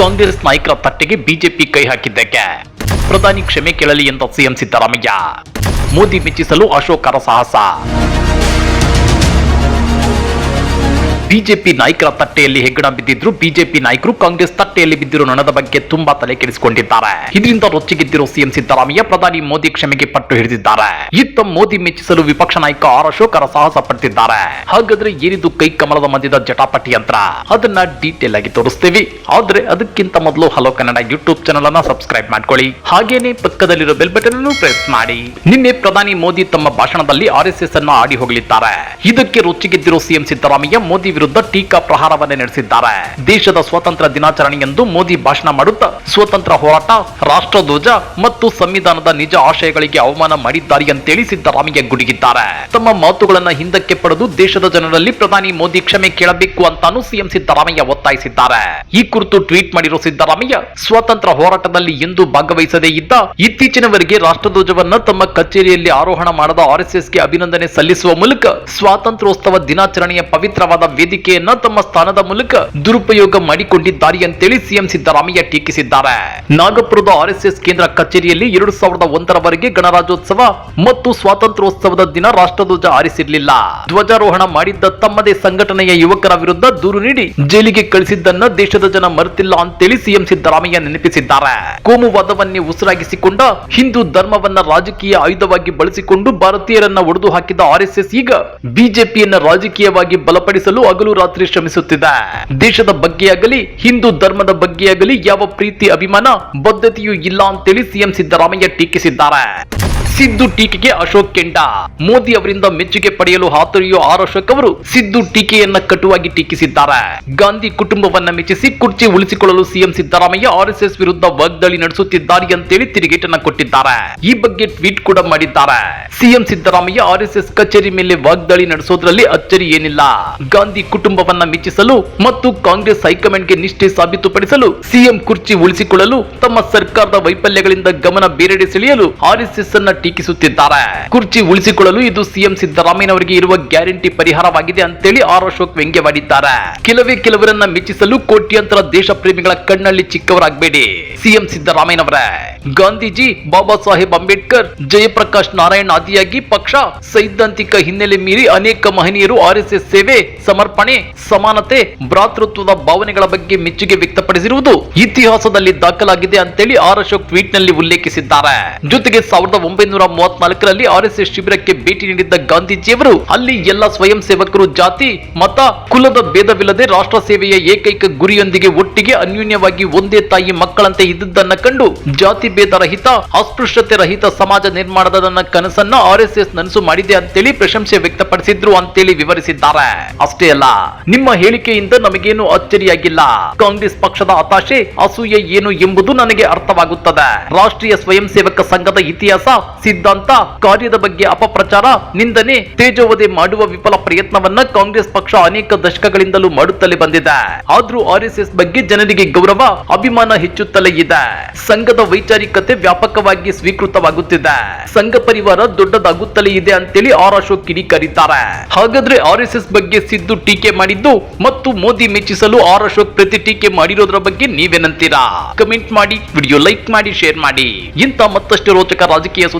ಕಾಂಗ್ರೆಸ್ ನಾಯಕರ ತಟ್ಟೆಗೆ ಬಿಜೆಪಿ ಕೈ ಹಾಕಿದ್ದಕ್ಕೆ. ಪ್ರಧಾನಿ ಕ್ಷಮೆ ಕೇಳಲಿ ಎಂದ ಸಿಎಂ ಸಿದ್ದರಾಮಯ್ಯ. ಮೋದಿ ಮೆಚ್ಚಿಸಲು ಅಶೋಕರ ಸಾಹಸ. ಬಿಜೆಪಿ ನಾಯಕರ ತಟ್ಟೆಯಲ್ಲಿ ಹೆಗ್ಗಣ ಬಿದ್ದಿದ್ರು ಬಿಜೆಪಿ ನಾಯಕರು ಕಾಂಗ್ರೆಸ್ ತಟ್ಟೆಯಲ್ಲಿ ಬಿದ್ದಿರೋ ನೊಣದ ಬಗ್ಗೆ ತುಂಬಾ ತಲೆ ಕೆಡಿಸಿಕೊಂಡಿದ್ದಾರೆ. ಇದರಿಂದ ರೊಚ್ಚಿಗೆದ್ದಿರೋ ಸಿಎಂ ಸಿದ್ದರಾಮಯ್ಯ ಪ್ರಧಾನಿ ಮೋದಿ ಕ್ಷಮೆಗೆ ಪಟ್ಟು ಹಿಡಿದಿದ್ದಾರೆ. ಇತ್ತ ಮೋದಿ ಮೆಚ್ಚಿಸಲು ವಿಪಕ್ಷ ನಾಯಕ ಆರ್ ಅಶೋಕರ ಸಾಹಸ ಪಡ್ತಿದ್ದಾರೆ. ಹಾಗಾದ್ರೆ ಏನಿದು ಕೈ ಕಮಲದ ಮಧ್ಯದ ಜಟಾಪಟಿ ಯಂತ್ರ? ಅದನ್ನ ಡೀಟೇಲ್ ಆಗಿ ತೋರಿಸ್ತೀವಿ. ಆದ್ರೆ ಅದಕ್ಕಿಂತ ಮೊದಲು ಹಲೋ ಕನ್ನಡ ಯೂಟ್ಯೂಬ್ ಚಾನಲ್ ಅನ್ನ ಸಬ್ಸ್ಕ್ರೈಬ್ ಮಾಡ್ಕೊಳ್ಳಿ. ಹಾಗೇನೆ ಪಕ್ಕದಲ್ಲಿರೋ ಬೆಲ್ ಬಟನ್ ಅನ್ನು ಪ್ರೆಸ್ ಮಾಡಿ. ನಿನ್ನೆ ಪ್ರಧಾನಿ ಮೋದಿ ತಮ್ಮ ಭಾಷಣದಲ್ಲಿ ಆರ್ ಎಸ್ ಎಸ್ ಅನ್ನ ಆಡಿ ಹೋಗಲಿದ್ದಾರೆ ಇದಕ್ಕೆ ರೊಚ್ಚಿಗೆದ್ದಿರೋ ಸಿಎಂ ಸಿದ್ದರಾಮಯ್ಯ ಮೋದಿ ವಿರುದ್ಧ ಟೀಕಾ ಪ್ರಹಾರವನ್ನೇ ನಡೆಸಿದ್ದಾರೆ. ದೇಶದ ಸ್ವಾತಂತ್ರ್ಯ ದಿನಾಚರಣೆಯಂದು ಮೋದಿ ಭಾಷಣ ಮಾಡುತ್ತಾ ಸ್ವತಂತ್ರ ಹೋರಾಟ, ರಾಷ್ಟ್ರಧ್ವಜ ಮತ್ತು ಸಂವಿಧಾನದ ನಿಜ ಆಶಯಗಳಿಗೆ ಅವಮಾನ ಮಾಡಿದ್ದಾರೆ ಅಂತೇಳಿ ಸಿದ್ದರಾಮಯ್ಯ ಗುಡುಗಿದ್ದಾರೆ. ತಮ್ಮ ಮಾತುಗಳನ್ನ ಹಿಂದಕ್ಕೆ ಪಡೆದು ದೇಶದ ಜನರಲ್ಲಿ ಪ್ರಧಾನಿ ಮೋದಿ ಕ್ಷಮೆ ಕೇಳಬೇಕು ಅಂತಾನು ಸಿಎಂ ಸಿದ್ದರಾಮಯ್ಯ ಒತ್ತಾಯಿಸಿದ್ದಾರೆ. ಈ ಕುರಿತು ಟ್ವೀಟ್ ಮಾಡಿರುವ ಸಿದ್ದರಾಮಯ್ಯ ಸ್ವಾತಂತ್ರ್ಯ ಹೋರಾಟದಲ್ಲಿ ಎಂದು ಭಾಗವಹಿಸದೇ ಇದ್ದ ಇತ್ತೀಚಿನವರೆಗೆ ರಾಷ್ಟ್ರಧ್ವಜವನ್ನ ತಮ್ಮ ಕಚೇರಿಯಲ್ಲಿ ಆರೋಹಣ ಮಾಡದ ಆರ್ಎಸ್ಎಸ್ಗೆ ಅಭಿನಂದನೆ ಸಲ್ಲಿಸುವ ಮೂಲಕ ಸ್ವಾತಂತ್ರ್ಯೋತ್ಸವ ದಿನಾಚರಣೆಯ ಪವಿತ್ರವಾದ ವೇದಿಕೆಯನ್ನ ತಮ್ಮ ಸ್ಥಾನದ ಮೂಲಕ ದುರುಪಯೋಗ ಮಾಡಿಕೊಂಡಿದ್ದಾರೆ ಅಂತೇಳಿ ಸಿಎಂ ಸಿದ್ದರಾಮಯ್ಯ ಟೀಕಿಸಿದ್ದಾರೆ. ನಾಗಪುರದ ಆರ್ಎಸ್ಎಸ್ ಕೇಂದ್ರ ಕಚೇರಿಯಲ್ಲಿ ಎರಡು ಸಾವಿರದ ಒಂದರವರೆಗೆ ಗಣರಾಜ್ಯೋತ್ಸವ ಮತ್ತು ಸ್ವಾತಂತ್ರ್ಯೋತ್ಸವದ ದಿನ ರಾಷ್ಟ್ರಧ್ವಜ ಆರಿಸಿರಲಿಲ್ಲ ಧ್ವಜಾರೋಹಣ ಮಾಡಿದ್ದ ತಮ್ಮದೇ ಸಂಘಟನೆಯ ಯುವಕರ ವಿರುದ್ಧ ದೂರು ನೀಡಿ ಜೈಲಿಗೆ ಕಳಿಸಿದ್ದನ್ನ ದೇಶದ ಜನ ಮರೆತಿಲ್ಲ ಅಂತೇಳಿ ಸಿಎಂ ಸಿದ್ದರಾಮಯ್ಯ ನೆನಪಿಸಿದ್ದಾರೆ. ಕೋಮುವಾದವನ್ನೇ ಉಸಿರಾಗಿಸಿಕೊಂಡ ಹಿಂದೂ ಧರ್ಮವನ್ನ ರಾಜಕೀಯ ಆಯುಧವಾಗಿ ಬಳಸಿಕೊಂಡು ಭಾರತೀಯರನ್ನ ಒಡೆದು ಹಾಕಿದ ಆರ್ಎಸ್ಎಸ್ ಈಗ ಬಿಜೆಪಿಯನ್ನ ರಾಜಕೀಯವಾಗಿ ಬಲಪಡಿಸಲು ಹಗಲು ರಾತ್ರಿ ಶ್ರಮಿಸುತ್ತಿದೆ. ದೇಶದ ಬಗ್ಗೆಯಾಗಲಿ ಹಿಂದೂ ಧರ್ಮದ ಬಗ್ಗೆಯಾಗಲಿ ಯಾವ ಪ್ರೀತಿ ಅಭಿಮಾನ ಬದ್ಧತೆಯೂ ಇಲ್ಲ ಅಂತೇಳಿ ಸಿಎಂ ಸಿದ್ದರಾಮಯ್ಯ ಟೀಕಿಸಿದ್ದಾರೆ. ಸಿದ್ದು ಟೀಕೆಗೆ ಅಶೋಕ್ ಕೆಂಡ. ಮೋದಿ ಅವರಿಂದ ಮೆಚ್ಚುಗೆ ಪಡೆಯಲು ಹಾತೊರೆಯೋ ಆರ್ ಅಶೋಕ್ ಅವರು ಸಿದ್ದು ಟೀಕೆಯನ್ನ ಕಟುವಾಗಿ ಟೀಕಿಸಿದ್ದಾರೆ. ಗಾಂಧಿ ಕುಟುಂಬವನ್ನ ಮೆಚ್ಚಿಸಿ ಕುರ್ಚಿ ಉಳಿಸಿಕೊಳ್ಳಲು ಸಿಎಂ ಸಿದ್ದರಾಮಯ್ಯ ಆರ್ಎಸ್ಎಸ್ ವಿರುದ್ಧ ವಾಗ್ದಾಳಿ ನಡೆಸುತ್ತಿದ್ದಾರೆ ಅಂತೇಳಿ ತಿರುಗೇಟನ್ನ ಕೊಟ್ಟಿದ್ದಾರೆ. ಈ ಬಗ್ಗೆ ಟ್ವೀಟ್ ಕೂಡ ಮಾಡಿದ್ದಾರೆ. ಸಿಎಂ ಸಿದ್ದರಾಮಯ್ಯ ಆರ್ಎಸ್ಎಸ್ ಕಚೇರಿ ಮೇಲೆ ವಾಗ್ದಾಳಿ ನಡೆಸೋದ್ರಲ್ಲಿ ಅಚ್ಚರಿ ಏನಿಲ್ಲ. ಗಾಂಧಿ ಕುಟುಂಬವನ್ನ ಮೆಚ್ಚಿಸಲು ಮತ್ತು ಕಾಂಗ್ರೆಸ್ ಹೈಕಮಾಂಡ್ಗೆ ನಿಷ್ಠೆ ಸಾಬೀತುಪಡಿಸಲು ಸಿಎಂ ಕುರ್ಚಿ ಉಳಿಸಿಕೊಳ್ಳಲು ತಮ್ಮ ಸರ್ಕಾರದ ವೈಫಲ್ಯಗಳಿಂದ ಗಮನ ಬೇರೆಡೆ ಸೆಳೆಯಲು ಆರ್ಎಸ್ಎಸ್ ಅನ್ನ ಟೀಕಿಸುತ್ತಿದ್ದಾರೆ. ಕುರ್ಚಿ ಉಳಿಸಿಕೊಳ್ಳಲು ಇದು ಸಿಎಂ ಸಿದ್ದರಾಮಯ್ಯನವರಿಗೆ ಇರುವ ಗ್ಯಾರಂಟಿ ಪರಿಹಾರವಾಗಿದೆ ಅಂತೇಳಿ ಆರ್ ಅಶೋಕ್ ವ್ಯಂಗ್ಯವಾಡಿದ್ದಾರೆ. ಕೆಲವೇ ಕೆಲವರನ್ನ ಮೆಚ್ಚಿಸಲು ಕೋಟ್ಯಂತರ ದೇಶ ಪ್ರೇಮಿಗಳ ಕಣ್ಣಲ್ಲಿ ಚಿಕ್ಕವರಾಗಬೇಡಿ. ಸಿಎಂ ಸಿದ್ದರಾಮಯ್ಯನವರೇ. ಗಾಂಧೀಜಿ, ಬಾಬಾ ಸಾಹೇಬ್ ಅಂಬೇಡ್ಕರ್, ಜಯಪ್ರಕಾಶ್ ನಾರಾಯಣ್ ಆದಿಯಾಗಿ ಪಕ್ಷ ಸೈದ್ಧಾಂತಿಕ ಹಿನ್ನೆಲೆ ಮೀರಿ ಅನೇಕ ಮಹನೀಯರು ಆರ್ಎಸ್ಎಸ್ ಸೇವೆ, ಸಮರ್ಪಣೆ, ಸಮಾನತೆ, ಭ್ರಾತೃತ್ವದ ಭಾವನೆಗಳ ಬಗ್ಗೆ ಮೆಚ್ಚುಗೆ ವ್ಯಕ್ತಪಡಿಸಿರುವುದು ಇತಿಹಾಸದಲ್ಲಿ ದಾಖಲಾಗಿದೆ ಅಂತೇಳಿ ಆರ್ ಅಶೋಕ್ ಟ್ವೀಟ್ನಲ್ಲಿ ಉಲ್ಲೇಖಿಸಿದ್ದಾರೆ. ಜೊತೆಗೆ ಸಾವಿರದ ಒಂಬೈನೂರ ಮೂವತ್ನಾಲ್ಕರಲ್ಲಿ ಆರ್ಎಸ್ಎಸ್ ಶಿಬಿರಕ್ಕೆ ಭೇಟಿ ನೀಡಿದ್ದ ಗಾಂಧೀಜಿಯವರು, ಅಲ್ಲಿ ಎಲ್ಲ ಸ್ವಯಂ ಸೇವಕರು ಜಾತಿ, ಮತ, ಕುಲದ ಭೇದವಿಲ್ಲದೆ ರಾಷ್ಟ್ರ ಸೇವೆಯ ಏಕೈಕ ಗುರಿಯೊಂದಿಗೆ ಒಟ್ಟಿಗೆ ಅನ್ಯೂನ್ಯವಾಗಿ ಒಂದೇ ತಾಯಿ ಮಕ್ಕಳಂತೆ ಇದ್ದುದನ್ನ ಕಂಡು ಜಾತಿ ಭೇದ ರಹಿತ, ಅಸ್ಪೃಶ್ಯತೆ ರಹಿತ ಸಮಾಜ ನಿರ್ಮಾಣದ ನನ್ನ ಕನಸನ್ನ ಆರ್ಎಸ್ಎಸ್ ನನಸು ಮಾಡಿದೆ ಅಂತೇಳಿ ಪ್ರಶಂಸೆ ವ್ಯಕ್ತಪಡಿಸಿದ್ರು ಅಂತೇಳಿ ವಿವರಿಸಿದ್ದಾರೆ. ಅಷ್ಟೇ ಅಲ್ಲ, ನಿಮ್ಮ ಹೇಳಿಕೆಯಿಂದ ನಮಗೇನು ಅಚ್ಚರಿಯಾಗಿಲ್ಲ. ಕಾಂಗ್ರೆಸ್ ಪಕ್ಷದ ಹತಾಶೆ ಅಸೂಯೆ ಏನು ಎಂಬುದು ನನಗೆ ಅರ್ಥವಾಗುತ್ತದೆ. ರಾಷ್ಟ್ರೀಯ ಸ್ವಯಂ ಸೇವಕ ಸಂಘದ ಇತಿಹಾಸ ಸಿದ್ಧಾಂತ, ಕಾರ್ಯದ ಬಗ್ಗೆ ಅಪಪ್ರಚಾರ, ನಿಂದನೆ, ತೇಜೋವಧೆ ಮಾಡುವ ವಿಫಲ ಪ್ರಯತ್ನವನ್ನ ಕಾಂಗ್ರೆಸ್ ಪಕ್ಷ ಅನೇಕ ದಶಕಗಳಿಂದಲೂ ಮಾಡುತ್ತಲೇ ಬಂದಿದೆ. ಆದ್ರೂ ಆರ್ಎಸ್ಎಸ್ ಬಗ್ಗೆ ಜನರಿಗೆ ಗೌರವ, ಅಭಿಮಾನ ಹೆಚ್ಚುತ್ತಲೇ ಇದೆ. ಸಂಘದ ವೈಚಾರಿಕತೆ ವ್ಯಾಪಕವಾಗಿ ಸ್ವೀಕೃತವಾಗುತ್ತಿದೆ. ಸಂಘ ಪರಿವಾರ ದೊಡ್ಡದಾಗುತ್ತಲೇ ಇದೆ ಅಂತೇಳಿ ಆರ್ ಅಶೋಕ್ ಕಿಡಿಕಾರಿದ್ದಾರೆ. ಹಾಗಾದ್ರೆ ಆರ್ಎಸ್ಎಸ್ ಬಗ್ಗೆ ಸಿದ್ದು ಟೀಕೆ ಮಾಡಿದ್ದು ಮತ್ತು ಮೋದಿ ಮೆಚ್ಚಿಸಲು ಆರ್ ಅಶೋಕ್ ಪ್ರತಿ ಟೀಕೆ ಮಾಡಿರೋದ್ರ ಬಗ್ಗೆ ನೀವೇನಂತೀರಾ? ಕಮೆಂಟ್ ಮಾಡಿ, ವಿಡಿಯೋ ಲೈಕ್ ಮಾಡಿ, ಶೇರ್ ಮಾಡಿ. ಇಂತ ಮತ್ತಷ್ಟು ರೋಚಕ ರಾಜಕೀಯ